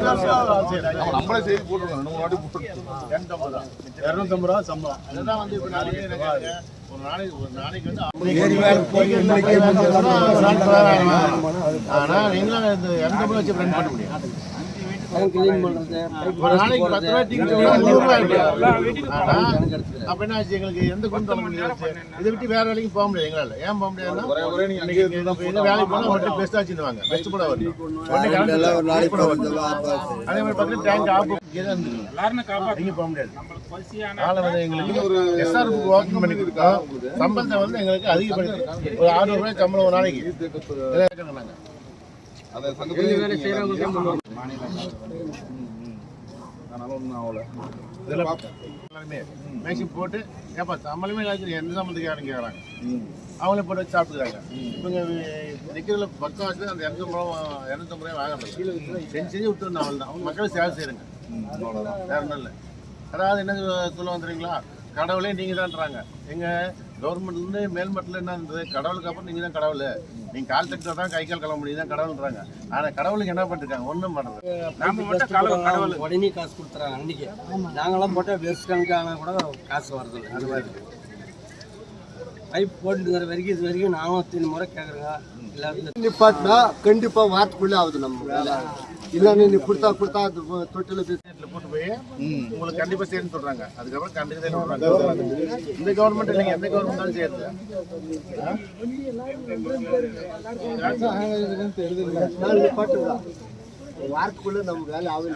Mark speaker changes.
Speaker 1: நம்மளே செய்தி போட்டுருக்கோம். ரெண்டு மூணு வாட்டி போட்டுருக்கோம்.
Speaker 2: இரநூத்தம்பது ரூபா சம்பளம்.
Speaker 3: அதுதான் வந்து இப்ப நாளைக்கு ஒரு நாளைக்கு ஒரு நாளைக்கு வந்து ஆனா நீங்களும் இந்த வச்சு ரன் பண்ண முடியும்.
Speaker 4: கிளீன் பண்றது
Speaker 3: ஒரு நாளைக்கு பத்து ரூபாய் டிக்கெட் நூறு ரூபாய் இருக்கு. ஆனா அப்ப என்ன ஆச்சு எங்களுக்கு? எந்த குண்டு இதை விட்டு வேற வேலைக்கு போக முடியாது எங்களால. ஏன் போக முடியாதுன்னா
Speaker 1: ஒரே ஒரே நீங்க
Speaker 3: இன்னைக்கு இந்த இந்த வேலைக்கு போனா மட்டும் பெஸ்ட் ஆச்சுன்னுவாங்க. பெஸ்ட் கூட வரும். அதே மாதிரி பார்த்தீங்கன்னா டேங்க் ஆஃப் போக முடியாது. எங்களுக்கு ஒரு எஸ்ஆர்எஃப் ஓப்பன் பண்ணி கொடுத்தோம் சம்பளத்தை வந்து எங்களுக்கு அதிகப்படுத்தி ஒரு ஆறுநூறு ரூபாய் சம்பளம் ஒரு நாளைக்கு. மேக்ஸிமம் போட்டு ஏப்பா சம்பளமே எந்த சம்பளத்துக்கு யாரும் கேட்குறாங்க அவங்களே போட்டு சாப்பிட்டுக்கிறாங்க. இவங்க நிற்கிறதுல பக்கம் வச்சு அந்த இரநூத்தம்பது இரநூத்தம்பது ரூபாய் வாங்குறது செஞ்சு செஞ்சு விட்டு அவள் தான் மக்கள் சேவை செய்யுங்க வேற ஒன்றும் இல்லை. அதாவது என்ன சொல்ல- சொல்ல வந்துறீங்களா கடவுளே நீங்கள் தான்றாங்க எங்க கவர்மெண்ட்லேருந்து மேல்மட்டில் என்ன இருந்தது? கடவுளுக்கு அப்புறம் நீங்கள் தான் கடவுள். நீங்கள் கால் தட்டா தான் கை கால் கிளம்ப முடியும் தான் கடவுள்ன்றாங்க. ஆனால் கடவுளுக்கு என்ன பண்ணிருக்காங்க? ஒன்றும் பண்ணுறது
Speaker 4: நாம மட்டும் கடவுள் கடவுள். உடனே காசு கொடுத்துறாங்க அன்னைக்கு. நாங்களாம் போட்டால் வெஸ்ட் கணக்கான கூட காசு வருது அது மாதிரி. பைப் போட்டுட்டு வர வரைக்கும் இது வரைக்கும் நானும் தின்னு முறை கேட்குறேங்க எல்லாத்துக்கும்
Speaker 5: நிப்பாட்டினா கண்டிப்பா வாரத்துக்குள்ளே ஆகுது நம்ம இல்லைன்னு நீ கொடுத்தா கொடுத்தா தொட்டில்
Speaker 3: போட்டு உங்களுக்கு கண்டிப்பா செய்யணும்னு சொல்றாங்க. அதுக்கப்புறம் கண்டுக்கதே சொல்றாங்க. இந்த கவர்மெண்ட் இல்லைங்க எந்த கவர்மெண்டாலும் செய்யறது.
Speaker 5: வாரத்துக்குள்ளே நம்ம வேலை ஆகுது